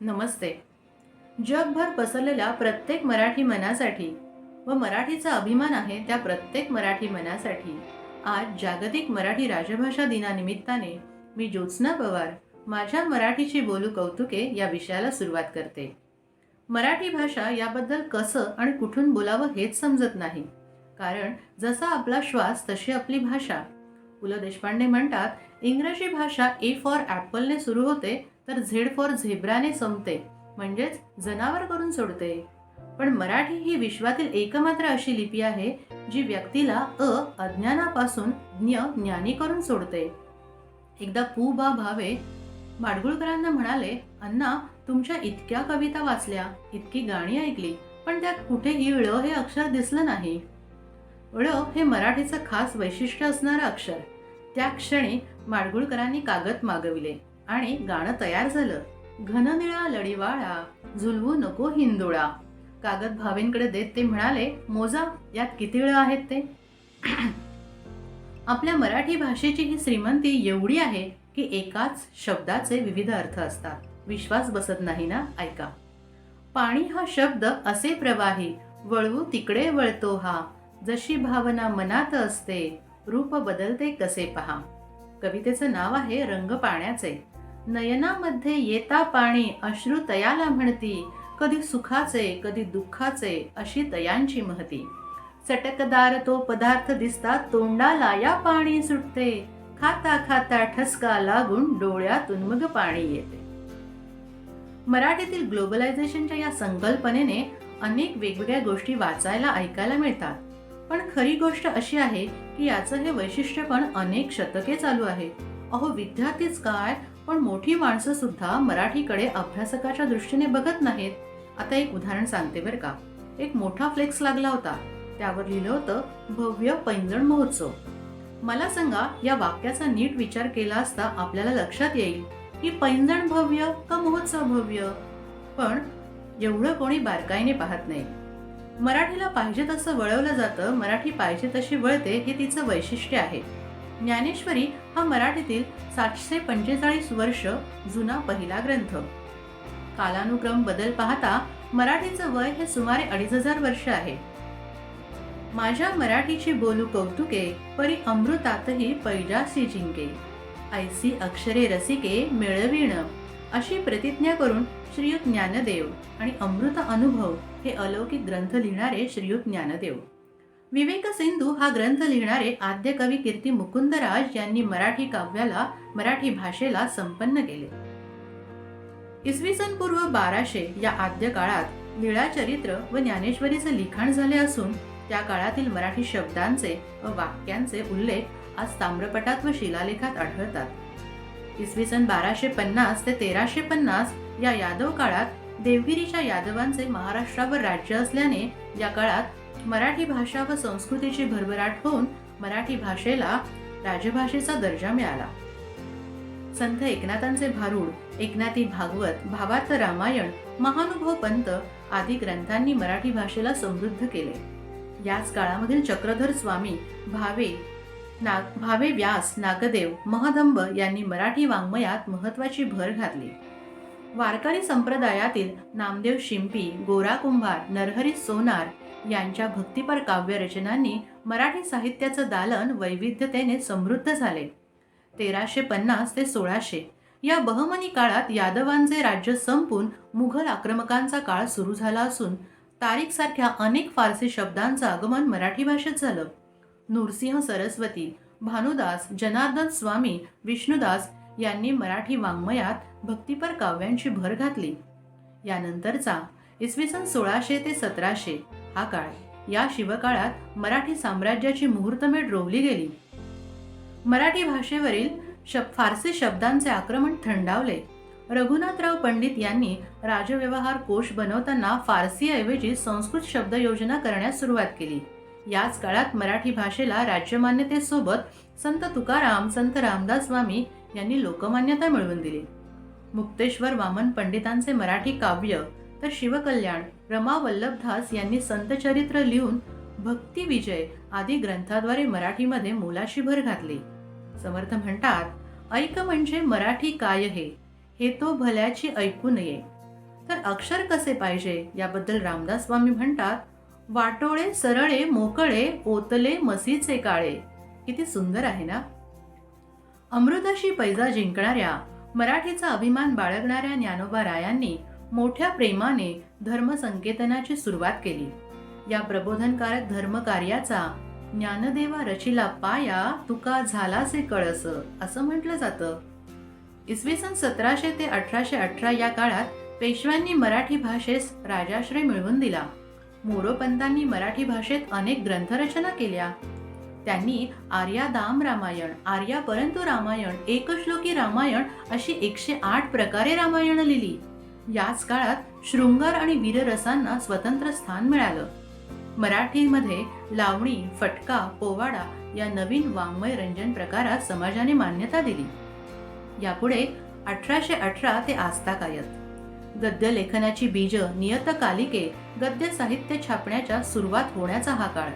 नमस्ते. जगभर पसरलेल्या प्रत्येक मराठी मनासाठी व मराठीचा अभिमान आहे त्या प्रत्येक मराठी मनासाठी. आज जागतिक मराठी राजभाषा दिनानिमित्ताने मी ज्योत्स्ना पवार माझ्या मराठीची बोलू कौतुके या विषयाला सुरुवात करते. मराठी भाषा याबद्दल कसं आणि कुठून बोलावं हेच समजत नाही. कारण जसा आपला श्वास तशी आपली भाषा. पु ल देशपांडे म्हणतात इंग्रजी भाषा ए फॉर ॲपलने सुरू होते तर झेड फॉर झेब्राने संपते म्हणजेच जनावर करून सोडते. पण मराठी ही विश्वातील एकमात्र अशी लिपी आहे जी व्यक्तीला अ अज्ञानापासून ज्ञ ज्ञानी करून सोडते. एकदा पु बा भावे माडगुळकरांना म्हणाले अण्णा तुमच्या इतक्या कविता वाचल्या इतकी गाणी ऐकली पण त्यात कुठेही ळ हे अक्षर दिसलं नाही. ळ हे मराठीचं खास वैशिष्ट्य असणारं अक्षर. त्या क्षणी माडगुळकरांनी कागद मागविले आणि गाणं तयार झालं. घननिळा लढीवाळा झुलवू नको हिंदोळा. कागद भावेंकडे देत ते म्हणाले मोजा यात किती वेळ आहेत ते? आपल्या मराठी भाषेची ही श्रीमंती एवढी आहे की एकाच शब्दाचे विविध अर्थ असतात. विश्वास बसत नाही ना ऐका. पाणी हा शब्द असे प्रवाही वळवू तिकडे वळतो हा. जशी भावना मनात असते रूप बदलते कसे पहा. कवितेचं नाव आहे रंग पाण्याचे. नयनामध्ये येता पाणी अश्रू तयाला म्हणती कधी सुखाचे कधी दुःखाचे अशी तयांची महती. चटकदार तो पदार्थ दिसता तोंडाला या पाणी सुटते. खाता खाता ठसका लागून डोळ्यातून मग पाणी येते. मराठीतील ग्लोबलायझेशनच्या या संकल्पनेने अनेक वेगवेगळ्या गोष्टी वाचायला ऐकायला मिळतात. पण खरी गोष्ट अशी आहे की याचं हे वैशिष्ट्य पण अनेक शतके चालू आहे. अहो विद्यार्थीच काय? पण मोठी माणसं सुद्धा मराठीकडे अभ्यासकाच्या दृष्टीने बघत नाहीत. आता एक उदाहरण सांगते बरं का. एक मोठा फ्लेक्स लागला होता. त्यावर लिहिलं होतं भव्य पैंजण महोत्सव. मला सांगा या वाक्याचा नीट विचार केला असता आपल्याला लक्षात येईल की पैंजण भव्य का महोत्सव भव्य? पण एवढं कोणी बारकाईने पाहत नाही. मराठीला पाहिजे तसं वळवलं जातं मराठी पाहिजे तशी वळते हे तिचं वैशिष्ट्य आहे. ज्ञानेश्वरी हा मराठीतील सातशे पंचेचाळीस वर्ष जुना पहिला ग्रंथ. कालानुक्रम बदल पाहता मराठीचं वय हे सुमारे अडीच हजार वर्ष आहे. माझ्या मराठीची बोलू कौतुके परी अमृतातही पैजासी जिंके. ऐसी अक्षरे रसिके मिळविण. अशी प्रतिज्ञा करून श्रीयुत ज्ञानदेव आणि अमृत अनुभव हे अलौकिक ग्रंथ लिहिणारे श्रीयुत ज्ञानदेव. विवेक सिंधू हा ग्रंथ लिहिणारे आद्य कवी कीर्ती मुकुंदराज यांनी मराठी काव्याला मराठी भाषेला संपन्न केले. इसवी सन पूर्व बाराशे या आद्य काळात लीळाचरित्र व ज्ञानेश्वरीचे लिखाण झाले असून त्या काळातील मराठी शब्दांचे व वाक्यांचे उल्लेख आज ताम्रपटात व शिलालेखात आढळतात. इसवी सन बाराशे पन्नास ते तेराशे पन्नास या यादव काळात देवगिरीच्या यादवांचे महाराष्ट्रावर राज्य असल्याने या काळात मराठी भाषा व संस्कृतीची भरभराट होऊन मराठी भाषेला राजभाषेचा दर्जा मिळाला. संत एकनाथांचे भारूड एकनाथी भागवत भावार्थ रामायण महानुभव पंत आदी ग्रंथांनी मराठी भाषेला समृद्ध केले. याच काळामधील चक्रधर स्वामी भावे नाग भावे व्यास नागदेव महदंब यांनी मराठी वाङ्मयात महत्वाची भर घातली. वारकरी संप्रदायातील नामदेव शिंपी गोरा कुंभार नरहरी सोनार यांच्या भक्तिपर काव्यरचनांनी मराठी साहित्याचं दालन वैविध्यतेने समृद्ध झाले. तेराशे पन्नास ते सोळाशे. या बहमनी काळात यादवांचे राज्य संपून मुघल आक्रमकांचा काळ सुरू झाला असून तारीखसारख्या अनेक फारसी शब्दांचं आगमन मराठी भाषेत झालं. नूरसिंह सरस्वती भानुदास जनार्दन स्वामी विष्णुदास यांनी मराठी वाङ्मयात भक्तिपर काव्यांची भर घातली. यानंतरचा इसवी सन सोळाशे ते सतराशे हा काळ. या शिवकाळात मराठी साम्राज्याची मुहूर्तमेढ रोवली गेली. मराठी भाषेवरील शब फारसी शब्दांचे आक्रमण थंडावले. रघुनाथराव पंडित यांनी राजव्यवहार कोश बनवताना फारसीऐवजी संस्कृत शब्द योजना करण्यास सुरुवात केली. याच काळात मराठी भाषेला राज्यमान्यतेसोबत संत तुकाराम संत रामदास स्वामी यांनी लोकमान्यता मिळवून दिली. मुक्तेश्वर वामन पंडितांचे मराठी काव्य तर शिवकल्याण रमा वल्लभदास यांनी संतचरित्र लिहून भक्ती विजय आदी ग्रंथाद्वारे मराठीमध्ये मोलाची भर घातली. समर्थ म्हणतात ऐक म्हणजे मराठी काय हे हे तो भल्याची ऐकू नये. तर अक्षर कसे पाहिजे याबद्दल रामदास स्वामी म्हणतात वाटोळे सरळे मोकळे ओतले मसीचे काळे. किती सुंदर आहे ना? अमृताशी पैजा जिंकणाऱ्या मराठीचा अभिमान बाळगणाऱ्या ज्ञानोबा रायांनी मोठ्या प्रेमाने धर्मसंकेतनाची सुरुवात केली. या प्रबोधनकारक धर्मकार्याचा ज्ञानदेवा रचिला पाया तुका झालासे कळस असं म्हटलं जातं. इसवी सन सतराशे ते अठराशे अठरा या काळात पेशव्यांनी मराठी भाषेस राजाश्रय मिळवून दिला. मोरोपंतांनी मराठी भाषेत अनेक ग्रंथरचना केल्या. त्यांनी आर्या दाम रामायण आर्या परंतु रामायण एकश्लोकी रामायण अशी एकशे आठ प्रकारे रामायण लिहिली. याच काळात शृंगार आणि वीररसांना स्वतंत्र स्थान मिळालं. मराठीमध्ये लावणी फटका पोवाडा या नवीन वाङ्मय रंजन प्रकारात समाजाने मान्यता दिली. यापुढे अठराशे अठरा ते आस्ताकायत गद्य लेखनाची बीज नियतकालिके गद्य साहित्य छापण्याच्या सुरुवात होण्याचा हा काळ.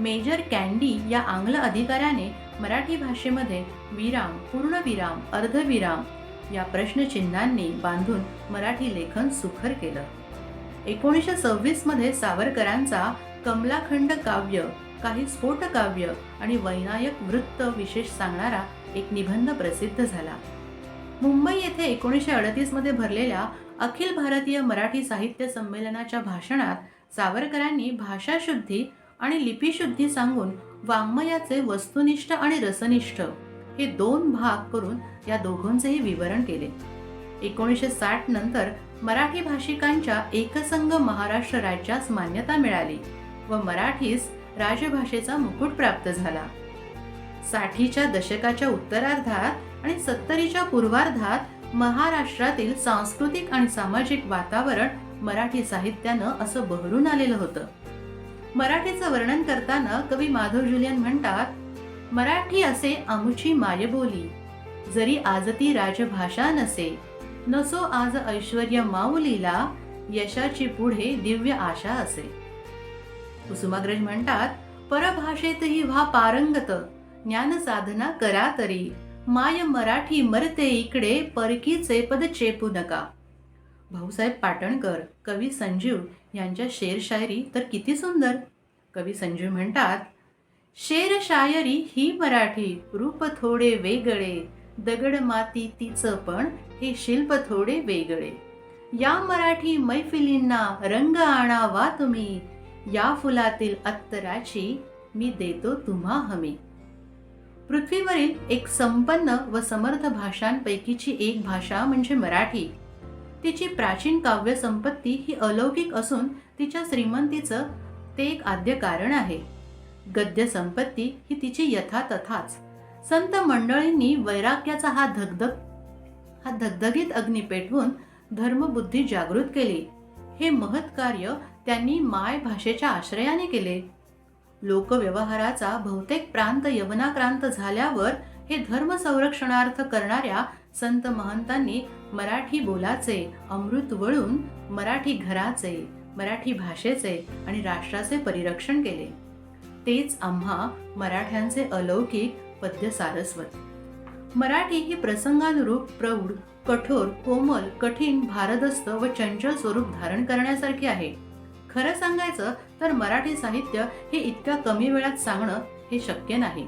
मेजर कॅन्डी या आंग्ल अधिकाऱ्याने मराठी भाषेमध्ये विराम पूर्णविराम अर्धविराम या प्रश्नचिन्हांनी बांधून मराठी लेखन सुखर केलं. एकोणीसशे सव्वीसमध्ये सावरकरांचा कमलाखंड काव्य काही स्फोट काव्य आणि वैनायक वृत्त विशेष सांगणारा एक निबंध प्रसिद्ध झाला. मुंबई येथे एकोणीसशे अडतीसमध्ये भरलेल्या अखिल भारतीय मराठी साहित्य संमेलनाच्या भाषणात सावरकरांनी भाषाशुद्धी आणि लिपिशुद्धी सांगून वाङ्मयाचे वस्तुनिष्ठ आणि रसनिष्ठ हे दोन भाग करून या दोघांचेही विवरण केले. एकोणीसशे साठ नंतर मराठी भाषिकांच्या एकसंघ महाराष्ट्र राज्यास मान्यता मिळाली व मराठीस राजभाषेचा मुकुट प्राप्त झाला. साठीच्या दशकाच्या उत्तरार्धात आणि सत्तरीच्या पूर्वार्धात महाराष्ट्रातील सांस्कृतिक आणि सामाजिक वातावरण मराठी साहित्यानं असं बहरून आलेलं होतं. मराठीचं वर्णन करताना कवी माधव जुलियन म्हणतात मराठी असे आमुची मायबोली जरी आज ती राजभाषा नसे नसो आज ऐश्वर्या माऊलीला यशाची पुढे दिव्य आशा असे. कुसुमाग्रज म्हणतात परभाषेतही व्हा पारंगत ज्ञान साधना करा तरी. माय मराठी मरते इकडे परकीचे पद चेपू नका. भाऊसाहेब पाटणकर कवी संजीव यांच्या शेर शायरी तर किती सुंदर. कवी संजीव म्हणतात शेर शायरी ही मराठी रूप थोडे वेगळे. दगड माती तिचं पण हे शिल्प थोडे वेगळे. या मराठी मैफिलींना रंग आणावा तुम्ही या फुलातील अत्तराची मी देतो तुम्हा हमी. पृथ्वीवरील एक संपन्न व समर्थ भाषांपैकीची एक भाषा म्हणजे मराठी. तिची प्राचीन काव्य संपत्ती ही अलौकिक असून तिच्या श्रीमंतीचं ते एक आद्य कारण आहे. गद्य संपत्ती ही तिची यथा तथाच संत मंडळींनी वैराग्याचा हा धगधग हा धगधगीत अग्नी पेटवून धर्मबुद्धी जागृत केली. हे महत् कार्य त्यांनी माय भाषेच्या आश्रयाने केले. लोकव्यवहाराचा बहुतेक प्रांत यवनाक्रांत झाल्यावर हे धर्म संरक्षणार्थ करणाऱ्या संत महंतांनी मराठी बोलाचे अमृत वळून मराठी घराचे मराठी भाषेचे आणि राष्ट्राचे परिरक्षण केले. तेच आम्हा मराठ्यांचे अलौकिक पद्य सारस्वत. मराठी ही प्रसंगानुरूप प्रौढ कठोर कोमल कठीण भारदस्त व चंचल स्वरूप धारण करण्यासारखी आहे. खरं सांगायचं तर मराठी साहित्य हे इतक्या कमी वेळात सांगणं हे शक्य नाही.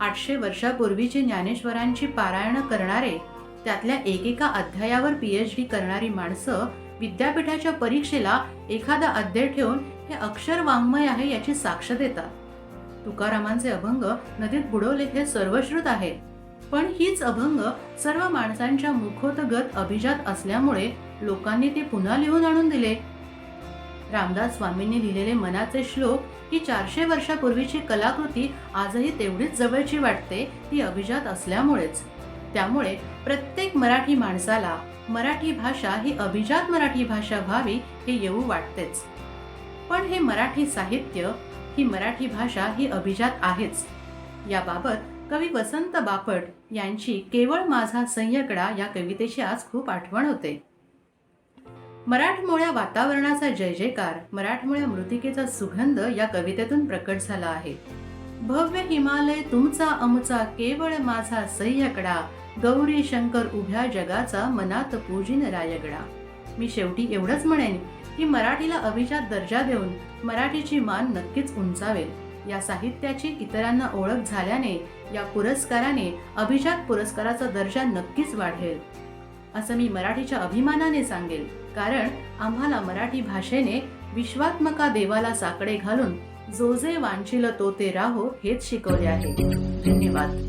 आठशे वर्षापूर्वीची ज्ञानेश्वरांची पारायणं करणारे त्यातल्या एकेका अध्यायावर पीएच डी करणारी माणसं विद्यापीठाच्या परीक्षेला एखादा अध्याय ठेवून हे अक्षर वाङ्मय आहे याची साक्ष देतात. तुकारामांचे अभंग नदीत बुडवले हे सर्वश्रुत आहेत. पण हीच अभंग सर्व माणसांच्या मुखोतगत अभिजात असल्यामुळे लोकांनी ते पुन्हा लिहून आणून दिले. रामदास स्वामींनी लिहिलेले मनाचे श्लोक ही चारशे वर्षापूर्वीची कलाकृती आजही तेवढीच जवळची वाटते ती अभिजात असल्यामुळेच. त्यामुळे प्रत्येक मराठी माणसाला मराठी भाषा ही अभिजात मराठी भाषा व्हावी हे येऊ वाटतेच. पण हे मराठी साहित्य ही मराठी भाषा ही अभिजात आहेच. याबाबत कवी वसंत बापट यांची केवळ माझा सह्यकडा या कवितेची आज खूप आठवण होते. मराठमोळ्या वातावरणाचा जय जयकार मराठमोळ्या मृतिकेचा सुगंध या कवितेतून प्रकट झाला आहे. भव्य हिमालय तुमचा अमुचा केवळ माझा सह्यकडा गौरी शंकर उभ्या जगाचा मनात पूजिन रायगडा. मी शेवटी एवढंच म्हणेन की मराठीला अभिजात दर्जा देऊन मराठीची मान नक्कीच उंचावेल. या साहित्याची इतरांना ओळख झाल्याने या पुरस्काराने अभिजात पुरस्काराचा दर्जा नक्कीच वाढेल. असं मी मराठीच्या अभिमानाने सांगेल. कारण आम्हाला मराठी भाषेने विश्वात्मका देवाला साकडे घालून जो जे वांछिल तो ते राहो हेच शिकवले आहे. धन्यवाद.